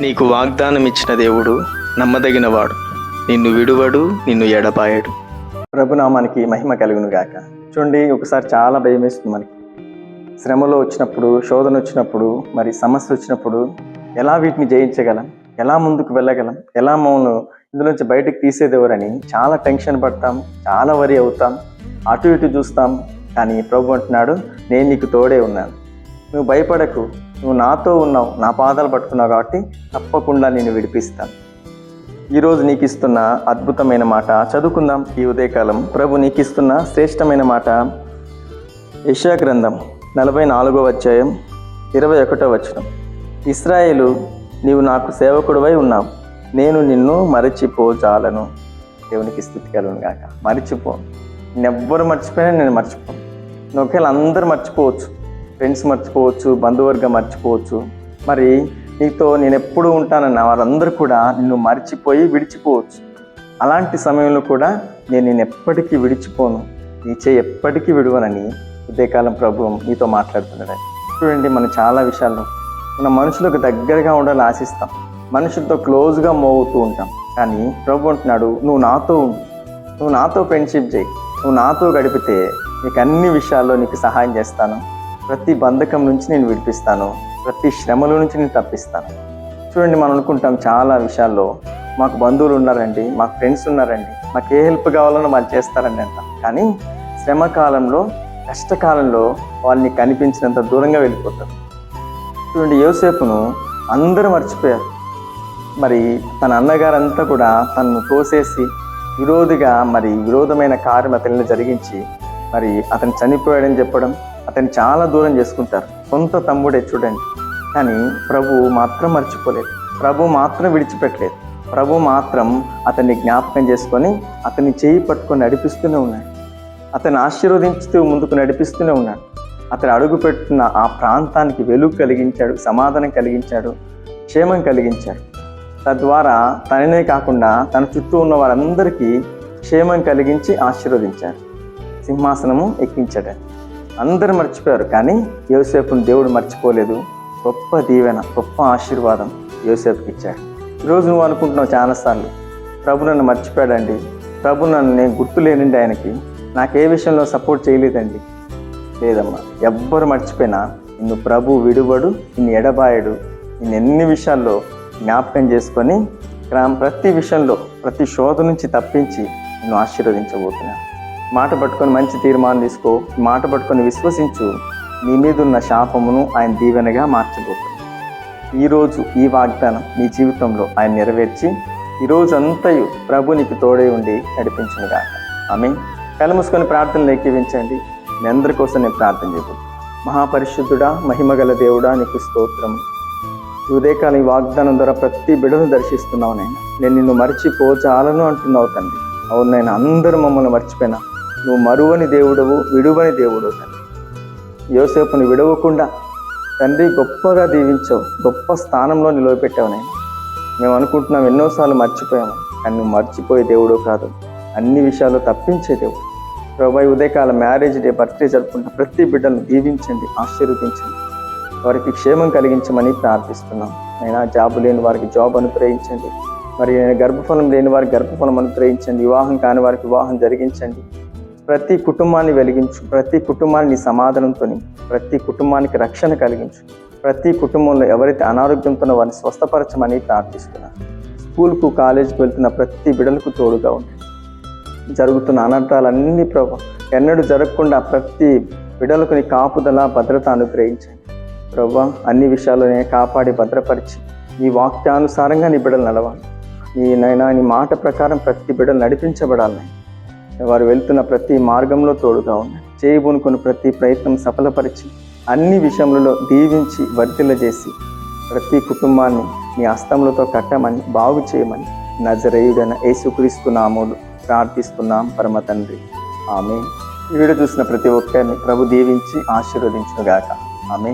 నీకు వాగ్దానం ఇచ్చిన దేవుడు నమ్మదగినవాడు. నిన్ను విడువడు నిన్ను ఎడపాయడు ప్రభునామానికి మహిమ కలుగును గాక చూడండి ఒకసారి చాలా భయం వేస్తుంది మనకి. శ్రమలో వచ్చినప్పుడు శోధన వచ్చినప్పుడు మరి సమస్య వచ్చినప్పుడు ఎలా వీటిని జయించగలం? ఎలా ముందుకు వెళ్ళగలం? ఎలా మమ్మల్ని ఇందులోంచి బయటకు తీసేదెవరని చాలా టెన్షన్ పడతాం చాలా వరి అవుతాం అటు ఇటు చూస్తాం. కానీ ప్రభు అంటున్నాడు నేను నీకు తోడే ఉన్నాను. నువ్వు భయపడకు. నువ్వు నాతో ఉన్నావు నా పాదాలు పట్టుకున్నావు కాబట్టి తప్పకుండా నేను విడిపిస్తాను. ఈరోజు నీకు ఇస్తున్న అద్భుతమైన మాట చదువుకుందాం ఈ ఉదయకాలం. ప్రభు నీకు ఇస్తున్న శ్రేష్టమైన మాట యశా గ్రంథం నలభై నాలుగో అధ్యాయం ఇరవై ఒకటో వచనం. ఇస్రాయేలు నీవు నాకు సేవకుడివై ఉన్నావు. నేను నిన్ను మరచిపోజాలను. దేవునికి స్థితి కలుగును గాక. మర్చిపో. నెవ్వరు మర్చిపోయినా నేను మర్చిపోను. నువ్వు ఒకవేళ అందరూ మర్చిపోవచ్చు. ఫ్రెండ్స్ మర్చిపోవచ్చు బంధువర్గం మర్చిపోవచ్చు. మరి నీతో నేను ఎప్పుడు ఉంటానన్న వారందరూ కూడా నిన్ను మర్చిపోయి విడిచిపోవచ్చు. అలాంటి సమయంలో కూడా నేను నేను ఎప్పటికీ విడిచిపోను. నీ చేయి ఎప్పటికీ విడువనని ఉదయకాలం ప్రభు నీతో మాట్లాడుతున్నాడు. చూడండి మనం చాలా విషయాల్లో మన మనుషులకు దగ్గరగా ఉండాలని ఆశిస్తాం. మనుషులతో క్లోజ్గా మోగుతూ ఉంటాం. కానీ ప్రభు అంటున్నాడు నువ్వు నాతో ఉండు. నువ్వు నాతో ఫ్రెండ్షిప్ చేయి. నువ్వు నాతో గడిపితే నీకు అన్ని విషయాల్లో నీకు సహాయం చేస్తాను. ప్రతి బంధకం నుంచి నేను విడిపిస్తాను. ప్రతి శ్రమల నుంచి నేను తప్పిస్తాను. చూడండి మనం అనుకుంటాం చాలా విషయాల్లో మాకు బంధువులు ఉన్నారండి మాకు ఫ్రెండ్స్ ఉన్నారండి మాకు ఏ హెల్ప్ కావాలన్నా వాళ్ళు చేస్తారండి అంటాం. కానీ శ్రమ కాలంలో కష్టకాలంలో వాళ్ళని కనిపించినంత దూరంగా వెళ్ళిపోతారు. చూడండి యోసేపును అందరూ మర్చిపోయారు. మరి తన అన్నగారంతా కూడా తనను తోసేసి విరోధిగా మరి విరోధమైన కార్యం అతనిని జరిగించి మరి అతను చనిపోయాడని చెప్పడం అతన్ని చాలా దూరం చేసుకుంటారు. సొంత తమ్ముడే చూడండి. కానీ ప్రభు మాత్రం మర్చిపోలేదు. ప్రభు మాత్రం విడిచిపెట్టలేదు. ప్రభు మాత్రం అతన్ని జ్ఞాపకం చేసుకొని అతన్ని చేయి పట్టుకొని నడిపిస్తూనే ఉన్నాడు. అతను ఆశీర్వదించుతూ ముందుకు నడిపిస్తూనే ఉన్నాడు. అతను అడుగుపెట్టిన ఆ ప్రాంతానికి వెలుగు కలిగించాడు సమాధానం కలిగించాడు క్షేమం కలిగించాడు. తద్వారా తననే కాకుండా తన చుట్టూ ఉన్న వారందరికీ క్షేమం కలిగించి ఆశీర్వదించాడు. సింహాసనము ఎక్కించాడు. అందరూ మర్చిపోయారు కానీ యోసేపును దేవుడు మర్చిపోలేదు. గొప్ప దీవెన గొప్ప ఆశీర్వాదం యోసేపుకి ఇచ్చాడు. ఈరోజు నువ్వు అనుకుంటున్నావు చాలాసార్లు ప్రభు నన్ను మర్చిపోయాడండి. ప్రభు నన్ను నేను గుర్తులేనండి ఆయనకి. నాకు ఏ విషయంలో సపోర్ట్ చేయలేదండి. లేదమ్మా ఎవ్వరు మర్చిపోయినా నిన్ను ప్రభు విడువడు నిన్ను ఎడబాయడు. నిన్ను ఎన్ని విషయాల్లో జ్ఞాపకం చేసుకొని గ్రామ ప్రతి విషయంలో ప్రతి శోధ నుంచి తప్పించి నిన్ను ఆశీర్వదించబోతున్నాను మాట పట్టుకొని మంచి తీర్మానం తీసుకో మాట పట్టుకొని విశ్వసించు. నీ మీద ఉన్న శాపమును ఆయన దీవెనగా మార్చబోతుంది. ఈరోజు ఈ వాగ్దానం నీ జీవితంలో ఆయన నెరవేర్చి ఈరోజు అంతయు ప్రభు నీకు తోడై ఉండి నడిపించునుగా ఆమె కళ్ళు మూసుకొని ప్రార్థనలు ఏకీవించండి. మీ అందరి కోసం నేను ప్రార్థన చేయబోతున్నాను మహాపరిశుద్ధుడా మహిమగల దేవుడా నీకు స్తోత్రం ఈ ఉదయకాలం ఈ వాగ్దానం ద్వారా ప్రతి బిడను దర్శిస్తున్నావు నేను నేను నిన్ను మర్చిపోచాలను అంటున్నావు తండ్రి. అవును నేను అందరూ మమ్మల్ని మర్చిపోయినా. నువ్వు మరువని దేవుడవు విడువని దేవుడు తండ్రి. యోసేపుని విడవకుండా తండ్రి గొప్పగా దీవించావు గొప్ప స్థానంలో నిలవపెట్టావు నేను. మేము అనుకుంటున్నాం ఎన్నోసార్లు మర్చిపోయాము కానీ నువ్వు మర్చిపోయే దేవుడు కాదు. అన్ని విషయాలు తప్పించే దేవుడు. ప్రభా ఉదయకాల మ్యారేజ్ డే బర్త్డే జరుపుకుంటున్న ప్రతి బిడ్డను దీవించండి ఆశీర్వదించండి. వారికి క్షేమం కలిగించమని ప్రార్థిస్తున్నాం. అయినా జాబ్ లేని వారికి జాబ్ అనుగ్రహించండి. మరి నేను గర్భఫలం లేని వారికి గర్భఫలం అనుగ్రహించండి. వివాహం కాని వారికి వివాహం జరిగించండి. ప్రతి కుటుంబాన్ని వెలిగించు ప్రతి కుటుంబాన్ని నీ సమాధానంతో ప్రతి కుటుంబానికి రక్షణ కలిగించు ప్రతి కుటుంబంలో ఎవరైతే అనారోగ్యంతో వారిని స్వస్థపరచమని ప్రార్థిస్తున్నాను. స్కూల్కు కాలేజీకి వెళ్తున్న ప్రతి బిడలకు తోడుగా ఉండి. జరుగుతున్న అనర్థాలన్నీ ప్రభు ఎన్నడూ జరగకుండా ప్రతి బిడలకు నీ కాపుదల భద్రత అనుగ్రహించండి. ప్రభు అన్ని విషయాల్లోనే కాపాడి భద్రపరిచి నీ వాక్యానుసారంగా నీ బిడలు నడవాలి. నీ నైనా నీ మాట ప్రకారం ప్రతి బిడలు నడిపించబడాలి. వారు వెళ్తున్న ప్రతి మార్గంలో తోడుగా ఉన్నాయి చేయబోనుకున్న ప్రతి ప్రయత్నం సఫలపరిచి అన్ని విషయములలో దీవించి వర్ధిల్ల చేసి ప్రతి కుటుంబాన్ని నీ హస్తములతో కట్టమని బాగు చేయమని నజరేయుడైన యేసుక్రీస్తు నామములు ప్రార్థిస్తున్నాం పరమ తండ్రి. ఆమె వీడియో చూసిన ప్రతి ఒక్కరిని ప్రభు దీవించి ఆశీర్వదించుగాక ఆమె